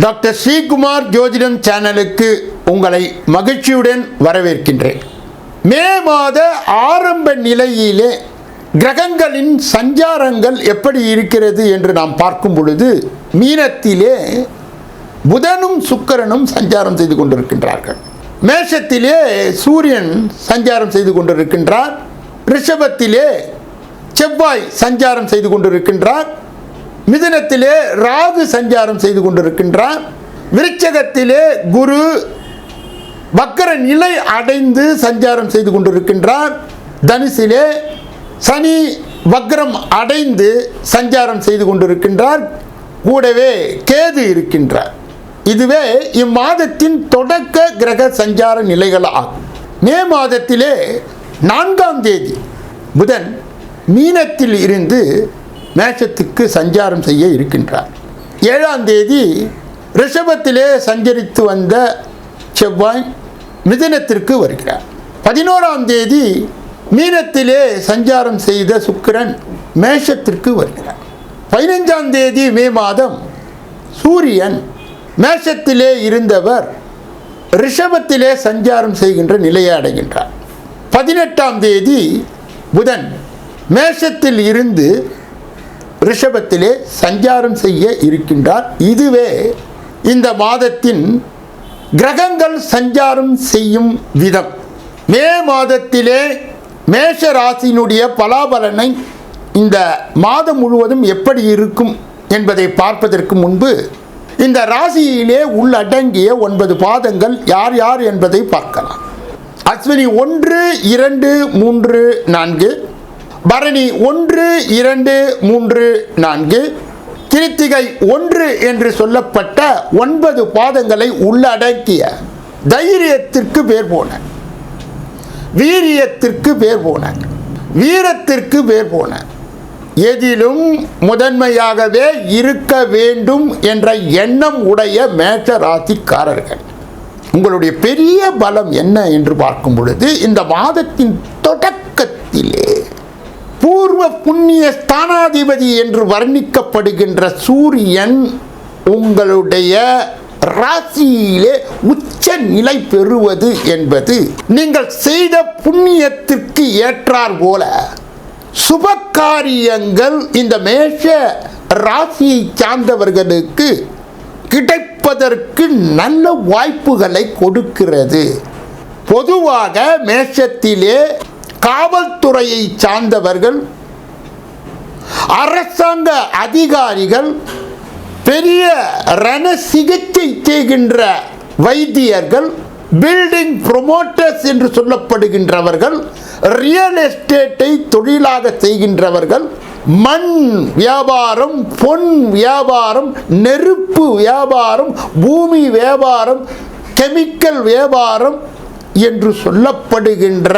Doctor Sreekumar ஜோதிடம் சேனலுக்கு உங்களை மகிழ்ச்சியுடன் வரவேற்கின்றேன். மே மாத ஆரம்ப நிலையிலே கிரகங்களின் சஞ்சாரங்கள் எப்படி இருக்கிறது என்று நாம் பார்க்கும் பொழுது மீனத்திலே புதனும் சுக்கரனும் சஞ்சாரம் செய்து கொண்டிருக்கின்றார்கள். மேஷத்திலே சூரியன் சஞ்சாரம் செய்து கொண்டிருக்கின்றார். ரிஷபத்திலே செவ்வாய் சஞ்சாரம் செய்து கொண்டிருக்கின்றார். மிதுனத்திலே ராகு சஞ்சாரம் செய்து கொண்டிருக்கின்றார் விருச்சகத்திலே குரு வக்கர நிலை அடைந்து சஞ்சாரம் செய்து கொண்டிருக்கின்றார் தனுசிலே சனி வக்ரம் அடைந்து சஞ்சாரம் செய்து கொண்டிருக்கின்றார். கூடவே கேது இருக்கின்றார். இதுவே இம்மாதத்தின் தொடக்க கிரக சஞ்சார நிலைகள் ஆகும். மே மாதத்திலே நான்காம் தேதி புதன் மீனத்தில் இருந்து மேஷத்துக்கு சஞ்சாரம் செய்ய இருக்கின்றார். ஏழாம் தேதி ரிஷபத்திலே சஞ்சரித்து வந்த செவ்வாய் மிதினத்திற்கு வருகிறார். பதினோராம் தேதி மீனத்திலே சஞ்சாரம் செய்த சுக்கிரன் மேஷத்திற்கு வருகிறார். பதினைஞ்சாம் தேதி மே மாதம் சூரியன் மேஷத்திலே இருந்தவர் ரிஷபத்திலே சஞ்சாரம் செய்கின்ற நிலையை அடைகின்றார். பதினெட்டாம் தேதி புதன் மேஷத்தில் இருந்து ரிஷபத்திலே சஞ்சாரம் செய்ய இருக்கின்றார். இதுவே இந்த மாதத்தின் கிரகங்கள் சஞ்சாரம் செய்யும் விதம். மே மாதத்திலே மேஷ ராசியினுடைய பலாபலனை இந்த மாதம் முழுவதும் எப்படி இருக்கும் என்பதை பார்ப்பதற்கு முன்பு இந்த ராசியிலே உள்ளடங்கிய ஒன்பது பாதங்கள் யார் யார் என்பதை பார்க்கலாம். அஸ்வினி ஒன்று இரண்டு மூன்று நான்கு. பரணி ஒன்று இரண்டு மூன்று நான்கு. கிருத்திகை ஒன்று என்று சொல்லப்பட்ட ஒன்பது பாதங்களை உள்ளடக்கிய தைரியத்திற்கு பேர் போன வீரியத்திற்கு பேர் போன வீரத்திற்கு பேர் போன எதிலும் முதன்மையாகவே இருக்க வேண்டும் என்ற எண்ணம் உடைய மேஷ ராசிக்காரர்கள் உங்களுடைய பெரிய பலம் என்ன என்று பார்க்கும் பொழுது இந்த மாதத்தின் தொடக்க பூர்வ புண்ணிய ஸ்தானாதிபதி என்று வர்ணிக்கப்படுகின்ற சூரியன் உங்களுடைய ராசியிலே உச்ச நிலை பெறுவது என்பது நீங்கள் செய்த புண்ணியத்திற்கு ஏற்றார் போல. சுபகாரியங்கள் இந்த மேஷ ராசியை சார்ந்தவர்களுக்கு கிடைப்பதற்கு நல்ல வாய்ப்புகளை கொடுக்கிறது. பொதுவாக மேஷத்திலே காவல்துறையை சார்ந்தவர்கள் அரசாங்க அதிகாரிகள் பெரிய ரண சிகிச்சை செய்கின்ற வைத்தியர்கள் பில்டிங் ப்ரொமோட்டர்ஸ் என்று சொல்லப்படுகின்றவர்கள் ரியல் எஸ்டேட்டை தொழிலாக செய்கின்றவர்கள் மண் வியாபாரம் பொன் வியாபாரம் நெருப்பு வியாபாரம் பூமி வியாபாரம் கெமிக்கல் வியாபாரம் என்று சொல்லப்படுகின்ற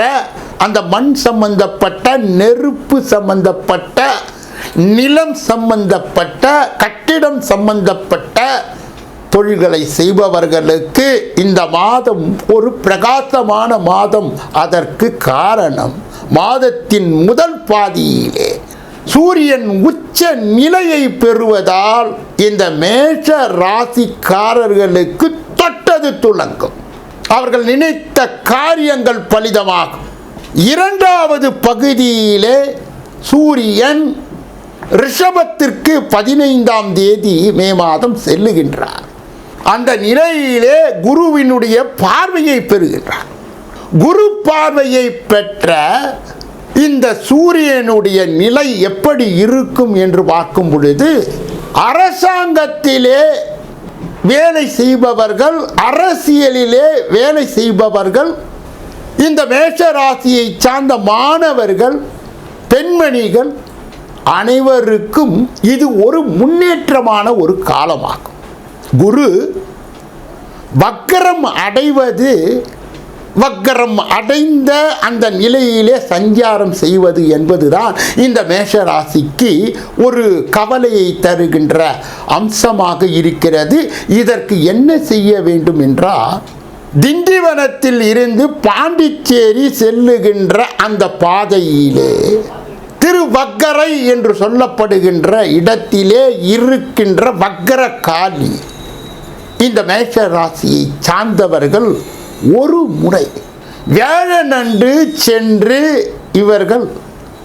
அந்த மண் சம்பந்தப்பட்ட நெருப்பு சம்பந்தப்பட்ட நிலம் சம்பந்தப்பட்ட கட்டிடம் சம்பந்தப்பட்ட தொழில்களை செய்பவர்களுக்கு இந்த மாதம் ஒரு பிரகாசமான மாதம். அதற்கு காரணம் மாதத்தின் முதல் பாதியிலே சூரியன் உச்ச நிலையை பெறுவதால் இந்த மேஷ ராசிக்காரர்களுக்கு தொட்டது துளங்கும் அவர்கள் நினைத்த காரியங்கள் பலிதமாகும். இரண்டாவது பகுதியிலே சூரியன் ரிஷபத்திற்கு பதினைந்தாம் தேதி மே மாதம் செல்லுகின்றார். அந்த நிலையிலே குருவினுடைய பார்வையை பெறுகின்றார். குரு பார்வையை பெற்ற இந்த சூரியனுடைய நிலை எப்படி இருக்கும் என்று பார்க்கும் பொழுது அரசாங்கத்திலே வேலை செய்பவர்கள் அரசியலிலே வேலை செய்பவர்கள் இந்த மேஷராசியை சார்ந்த மாணவர்கள் பெண்மணிகள் அனைவருக்கும் இது ஒரு முன்னேற்றமான ஒரு காலமாகும். குரு வக்கரம் அடைவது வக்கரம் அடைந்த அந்த நிலையிலே சஞ்சாரம் செய்வது என்பதுதான் இந்த மேஷராசிக்கு ஒரு கவலையை தருகின்ற அம்சமாக இருக்கிறது. இதற்கு என்ன செய்ய வேண்டும் என்றால் திண்டிவனத்தில் இருந்து பாண்டிச்சேரி செல்லுகின்ற அந்த பாதையிலே திருவக்கரை என்று சொல்லப்படுகின்ற இடத்திலே இருக்கின்ற வக்கர காளி. இந்த மேஷ ராசியை சார்ந்தவர்கள் ஒரு முறை வேழனன்று சென்று இவர்கள்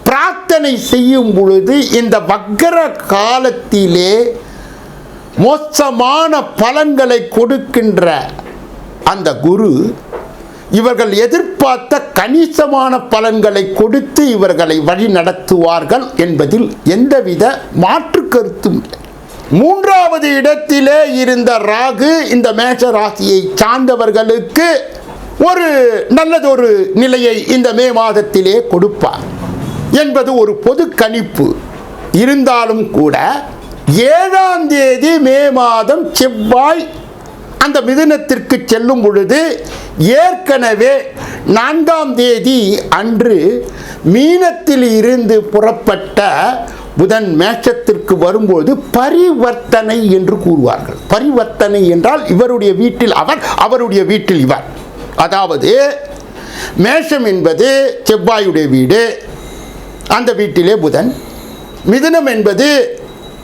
பிரார்த்தனை செய்யும் பொழுது இந்த வக்கர காலத்திலே மோசமான பலன்களை கொடுக்கின்ற அந்த குரு இவர்கள் எதிர்பார்த்த கணிசமான பலன்களை கொடுத்து இவர்களை வழி நடத்துவார்கள் என்பதில் எந்தவித மாற்று கருத்தும் இல்லை. மூன்றாவது இடத்திலே இருந்த ராகு இந்த மேஷ ராசியை சார்ந்தவர்களுக்கு ஒரு நல்லதொரு நிலையை இந்த மே மாதத்திலே கொடுப்பார் என்பது ஒரு பொது கணிப்பு. இருந்தாலும் கூட ஏழாம் தேதி மே மாதம் செவ்வாய் அந்த மிதுனத்திற்கு செல்லும் பொழுது ஏற்கனவே நான்காம் தேதி அன்று மீனத்தில் இருந்து புறப்பட்ட புதன் மேஷத்திற்கு வரும்போது பரிவர்த்தனை என்று கூறுவார்கள். பரிவர்த்தனை என்றால் இவருடைய வீட்டில் அவர் அவருடைய வீட்டில் இவர். அதாவது மேஷம் என்பது செவ்வாயுடைய வீடு அந்த வீட்டிலே புதன். மிதுனம் என்பது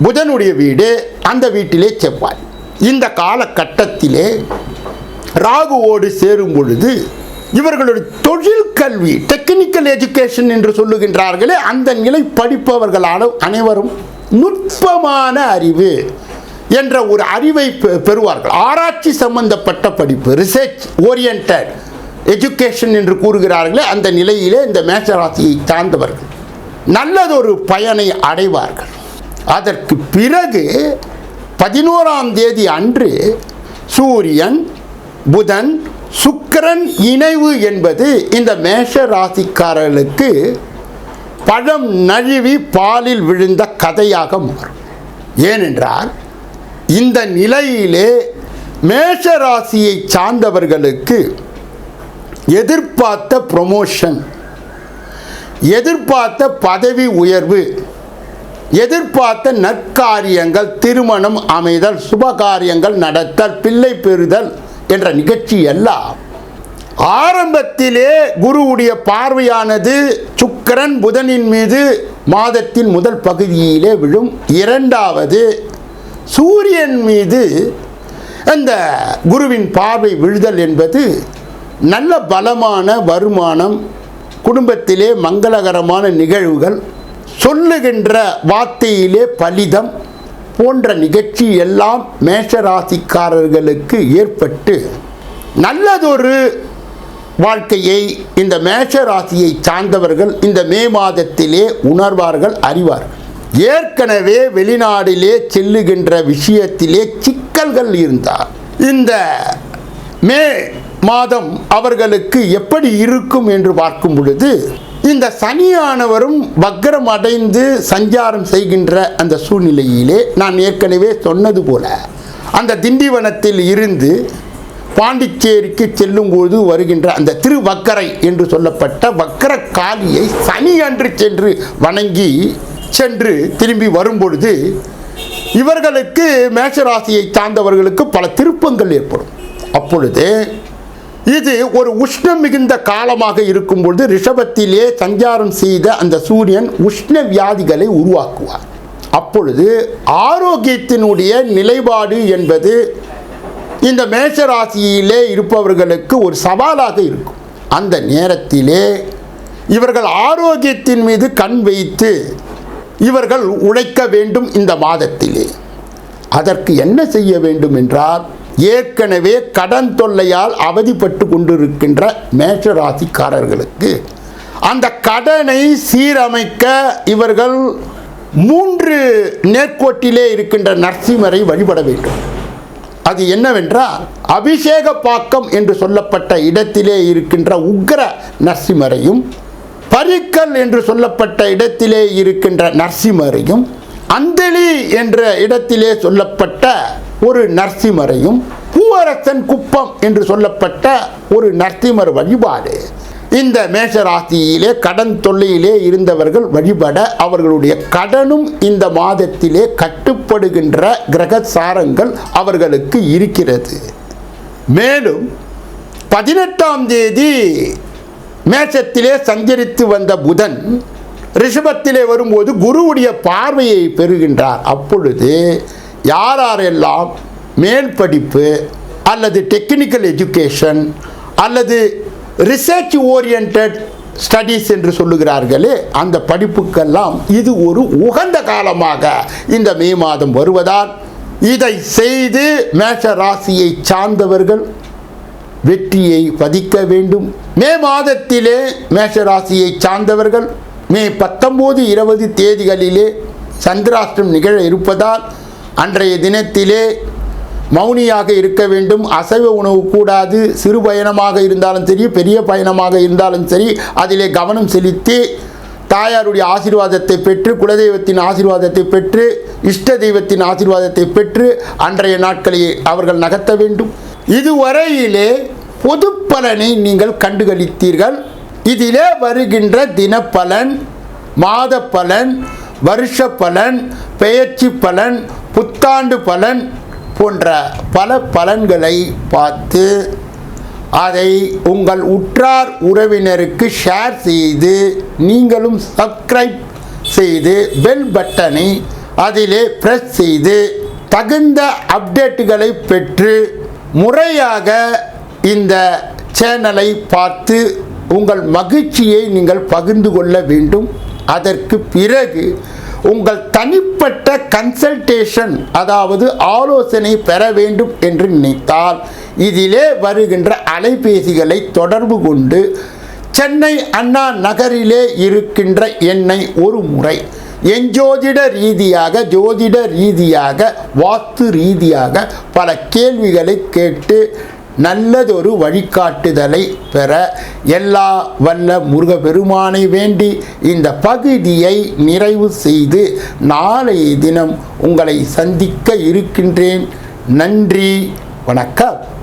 புதனுடைய வீடு அந்த வீட்டிலே செவ்வாய். இந்த காலகட்டத்திலே ராகுவோடு சேரும் பொழுது இவர்களுடைய தொழில் கல்வி டெக்னிக்கல் எஜுகேஷன் என்று சொல்லுகின்றார்களே அந்த நிலை படிப்பவர்களான அனைவரும் நுட்பமான அறிவு என்ற ஒரு அறிவை பெ- பெறுவார்கள். ஆராய்ச்சி சம்பந்தப்பட்ட படிப்பு ரிசர்ச் ஓரியன்ட் எஜுகேஷன் என்று கூறுகிறார்களே அந்த நிலையிலே இந்த மேசராசியை சார்ந்தவர்கள் நல்லதொரு பயனை அடைவார்கள். அதற்கு பிறகு பதினோராம் தேதி அன்று சூரியன் புதன் சுக்கிரன் இணைவு என்பது இந்த மேஷ ராசிக்காரர்களுக்கு பழம் நழுவி பாலில் விழுந்த கதையாக மாறும். ஏனென்றால் இந்த நிலையிலே மேஷ ராசியை சார்ந்தவர்களுக்கு எதிர்பார்த்த ப்ரொமோஷன் எதிர்பார்த்த பதவி உயர்வு எதிர்பார்த்த நற்காரியங்கள் திருமணம் அமைதல் சுபகாரியங்கள் நடத்தல் பிள்ளை பெறுதல் என்ற நிகழ்ச்சி எல்லாம் ஆரம்பத்திலே குருவுடைய பார்வையானது சுக்கிரன் புதனின் மீது மாதத்தின் முதல் பகுதியிலே விழும். இரண்டாவது சூரியன் மீது அந்த குருவின் பார்வை விழுதல் என்பது நல்ல பலமான வருமானம் குடும்பத்திலே மங்களகரமான நிகழ்வுகள் சொல்லுகின்ற வார்த்தையிலே பலிதம் போன்ற நிகழ்ச்சி எல்லாம் மேஷராசிக்காரர்களுக்கு ஏற்பட்டு நல்லதொரு வாழ்க்கையை இந்த மேஷராசியை சார்ந்தவர்கள் இந்த மே மாதத்திலே உணர்வார்கள் அறிவார்கள். ஏற்கனவே வெளிநாடிலே செல்லுகின்ற விஷயத்திலே சிக்கல்கள் இருந்தால் இந்த மே மாதம் அவர்களுக்கு எப்படி இருக்கும் என்று பார்க்கும் பொழுது இந்த சனியானவரும் வக்ரம் அடைந்து சஞ்சாரம் செய்கின்ற அந்த சூழ்நிலையிலே நான் ஏற்கனவே சொன்னது போல அந்த திண்டிவனத்தில் இருந்து பாண்டிச்சேரிக்கு செல்லும்போது வருகின்ற அந்த திருவக்கரை என்று சொல்லப்பட்ட வக்கர காளியை சனி அன்று சென்று வணங்கி சென்று திரும்பி வரும்பொழுது இவர்களுக்கு மேஷராசியை சார்ந்தவர்களுக்கு பல திருப்பங்கள் ஏற்படும். அப்பொழுது இது ஒரு உஷ்ணம் மிகுந்த காலமாக இருக்கும் பொழுது ரிஷபத்திலே சஞ்சாரம் செய்த அந்த சூரியன் உஷ்ண வியாதிகளை உருவாக்குவார். அப்பொழுது ஆரோக்கியத்தினுடைய நிலைப்பாடு என்பது இந்த மேஷராசியிலே இருப்பவர்களுக்கு ஒரு சவாலாக இருக்கும். அந்த நேரத்திலே இவர்கள் ஆரோக்கியத்தின் மீது கண் வைத்து இவர்கள் உழைக்க வேண்டும் இந்த மாதத்திலே. அதற்கு என்ன செய்ய வேண்டும் என்றால் ஏற்கனவே கடன் தொல்லையால் அவதிப்பட்டு கொண்டிருக்கின்ற மேஷராசிக்காரர்களுக்கு அந்த கடனை சீரமைக்க இவர்கள் மூன்று நேர்கோட்டிலே இருக்கின்ற நரசிம்மரை வழிபட வேண்டும். அது என்னவென்றால் அபிஷேக பாக்கம் என்று சொல்லப்பட்ட இடத்திலே இருக்கின்ற உக்ர நரசிம்மரையும் பரிக்கல் என்று சொல்லப்பட்ட இடத்திலே இருக்கின்ற நரசிம்மரையும் அந்தளி என்ற இடத்திலே சொல்லப்பட்ட ஒரு நரசிம்மரையும் பூவரசன் குப்பம் என்று சொல்லப்பட்ட ஒரு நரசிம்மர் வழிபாடு. இந்த மேஷராசியிலே கடன் தொல்லையிலே இருந்தவர்கள் வழிபட அவர்களுடைய கடனும் இந்த மாதத்திலே கட்டுப்படுகின்ற கிரக சாரங்கள் அவர்களுக்கு இருக்கிறது. மேலும் பதினெட்டாம் தேதி மேஷத்திலே சஞ்சரித்து வந்த புதன் ரிஷபத்திலே வரும்போது குருவுடைய பார்வையை பெறுகின்றார். அப்பொழுது யாரெல்லாம் மேல் படிப்பு அல்லது டெக்னிக்கல் எஜுகேஷன் அல்லது ரிசர்ச் ஓரியன்ட் ஸ்டடீஸ் என்று சொல்லுகிறார்களே அந்த படிப்புக்கெல்லாம் இது ஒரு உகந்த காலமாக இந்த மே மாதம் வருவதால் இதை செய்து மேஷ ராசியை சார்ந்தவர்கள் வெற்றியை பதிக்க வேண்டும். மே மாதத்திலே மேஷ ராசியை சார்ந்தவர்கள் மே பத்தொம்போது இருபது தேதிகளிலே சந்திராஷ்டம் நிகழ இருப்பதால் அன்றைய தினத்திலே மௌனியாக இருக்க வேண்டும். அசைவ உணவு கூடாது. சிறு பயணமாக இருந்தாலும் சரி பெரிய பயணமாக இருந்தாலும் சரி அதிலே கவனம் செலுத்தி தாயாருடைய ஆசீர்வாதத்தை பெற்று குலதெய்வத்தின் ஆசீர்வாதத்தை பெற்று இஷ்ட தெய்வத்தின் ஆசீர்வாதத்தை பெற்று அன்றைய நாட்களை அவர்கள் நகர்த்த வேண்டும். இதுவரையிலே பொது பலனை நீங்கள் கண்டுகளித்தீர்கள். இதிலே வருகின்ற தினப்பலன் மாத பலன் வருஷ பலன் பெயர்ச்சி பலன் புத்தாண்டு பலன் போன்ற பல பலன்களை பார்த்து அதை உங்கள் உற்றார் உறவினருக்கு ஷேர் செய்து நீங்களும் சப்ஸ்கிரைப் செய்து பெல் பட்டனை அதிலே ப்ரெஸ் செய்து தகுந்த அப்டேட்டுகளை பெற்று முறையாக இந்த சேனலை பார்த்து உங்கள் மகிழ்ச்சியை நீங்கள் பகிர்ந்து கொள்ள வேண்டும். அதற்கு பிறகு உங்கள் தனிப்பட்ட கன்சல்டேஷன் அதாவது ஆலோசனை பெற வேண்டும் என்று நினைத்தால் இதிலே வருகின்ற அலைபேசிகளை தொடர்பு கொண்டு சென்னை அண்ணா நகரிலே இருக்கின்ற எண்ணை ஒரு முறை எஞ்சோதிட ரீதியாக ஜோதிட ரீதியாக வாஸ்து ரீதியாக பல கேள்விகளை கேட்டு நல்லதொரு வழிகாட்டுதலை பெற எல்லா வல்ல முருகப்பெருமானை வேண்டி இந்த பகுதியை நிறைவு செய்து நாளைய தினம் உங்களை சந்திக்க இருக்கின்றேன். நன்றி. வணக்கம்.